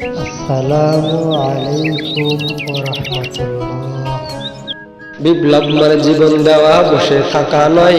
আসসালামু আলাইকুম ওরহমতুল্লাহ। বিপ্লব মানে জীবন দেওয়া বসে থাকা নয়।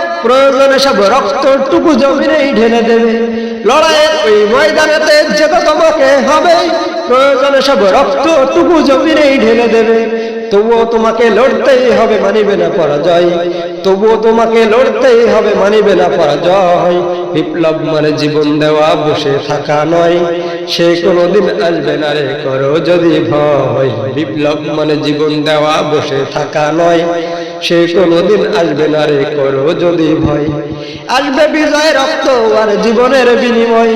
প্রয়োজনে সব রক্তটুকু জমিনেই ঢেলে দেবে। লড়াইয়ের ওই ময়দানেতে যেতে তোমাকে হবে, প্রয়োজনে সব রক্তটুকু জমিনেই ঢেলে দেবে। তবুও তোমাকে লড়তেই হবে মানিবে না পরাজয়। তবুও তোমাকে লড়তেই হবে মানিবে না পরাজয়। বিপ্লব মানে জীবন দেওয়া, বসে থাকা নয়। সে কোনোদিন আসবে না রে করো যদি ভয়। বিপ্লব মানে জীবন দেওয়া, বসে থাকা নয়। সে কোনোদিন আসবে না রে, করো যদি ভয়। আসবে বিজয় রক্ত আর জীবনের বিনিময়।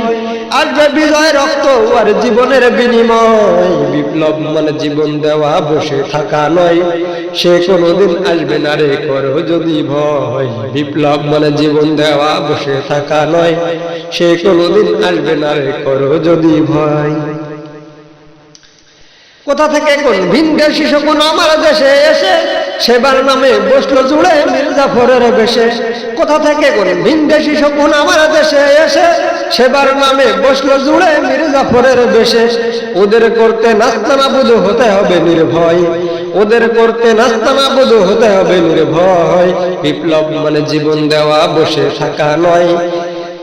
আসবে বিজয় রক্ত আর জীবনের বিনিময়। বিপ্লব মানে জীবন দেওয়া, বসে থাকা নয়। সে কোনোদিন আসবে না রে, করো যদি ভয়। বিপ্লব মানে জীবন দেওয়া, বসে থাকা নয়। সে কোনোদিন আসবে না রে, করো যদি ভয়। কোথা থেকে কোন ভিনদেশি শকুন আমার দেশে এসে সেবার নামে বসল জুড়ে মির্জাফরের বেশে। কোথা থেকে কোন ভিনদেশি শকুন আমার দেশে এসে সেবার নামে বসল জুড়ে মির্জাফরের বেশে। ওদের করতে নাস্তানা বুঝো হতে হবে নির্ভয়। ওদের করতে নাস্তানা বুঝো হতে হবে নির্ভয়। বিপ্লব মানে জীবন দেওয়া, বসে থাকা নয়।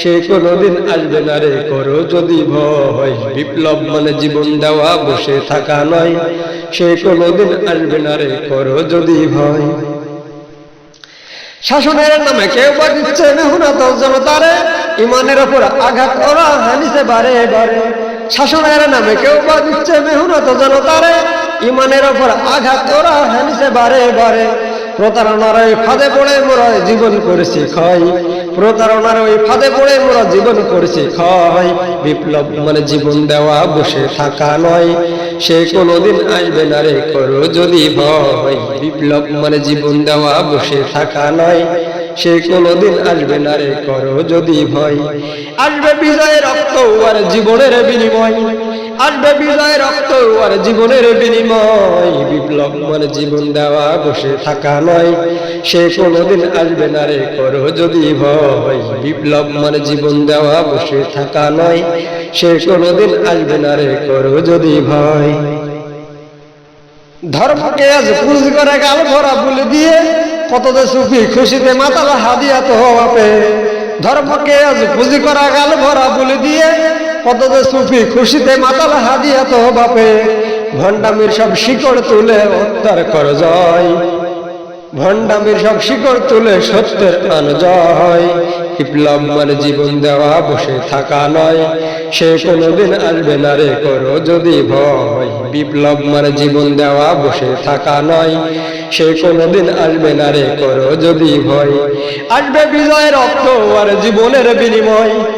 সে কোনোদিন আসবে না রে, করো যদি ভয়। বিপ্লব মানে জীবন দেওয়া, বসে থাকা নয়। সে কোনোদিন আসবে না রে, করো যদি ভয়। শাসনের নামে কেউ বা দিচ্ছে মেহুনত জনতারে, ইমানের ওপর আঘাত করা হানিছে বারে বারে। শাসনের নামে কেউ বা দিচ্ছে মেহুনত জনতারে, ইমানের ওপর আঘাত করা হানিছে বারে বারে। প্রতারণার ওই ফাঁদে পড়ে মোরা জীবন করেছি ক্ষয়। প্রতারণার ওই ফাঁদে পড়ে মোরা জীবন করেছি ক্ষয়। বিপ্লব মানে জীবন দেওয়া, বসে থাকা নয়। সে কোনোদিন আসবে না রে করো যদি ভয়। বিপ্লব মানে জীবন দেওয়া, বসে থাকা নয়। সে কোনোদিন আসবে না রে করো যদি ভয়। আসবে বিজয় রক্ত আর জীবনের বিনিময়। আসবে বিজয় রক্ত আর জীবনের বিনিময়। বিপ্লব মানে জীবন দেওয়া, বসে থাকা নয়। সে কোনোদিন আসবে না রে করো যদি ভয়। বিপ্লব মানে জীবন দেওয়া, বসে থাকা নয়। সে কোনোদিন আসবে না রে করো যদি ভয়। ধর্মকে আজ পুজ করে গাল ভরা বলে দিয়ে, কত যে সুখী খুশিতে মাতাল হাদিয়া তো হওয়াপে ধর্মকে আজ পুঁজি করা গাল ভরা বলে দিয়ে, কত যে সুফি খুশিতে মাতাল হাদিয়া তো বাপে ভণ্ডামির সব শিকড় তুলে উদ্ধার কর জয়। ভণ্ডামির সব শিকড় তুলে সত্যের আন জয়। বিপ্লব মানে জীবন দেওয়া, বসে থাকা নয়। সে কোনোদিন আসবে না রে করো যদি ভয়। বিপ্লব মানে জীবন দেওয়া, বসে থাকা নয়। সে কোনোদিন আসবে না রে করো যদি ভয়। আসবে বিজয়ের রক্ত আর জীবনের বিনিময়।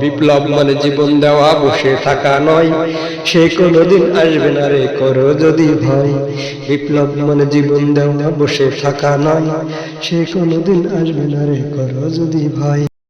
বিপ্লব মানে জীবন দেওয়া, বসে থাকা নয়। সে কোনোদিন আসবে না রে, করো যদি ভাই বিপ্লব মানে জীবন দেওয়া, বসে থাকা নয়। সে কোনোদিন আসবে না রে, করো যদি ভয়।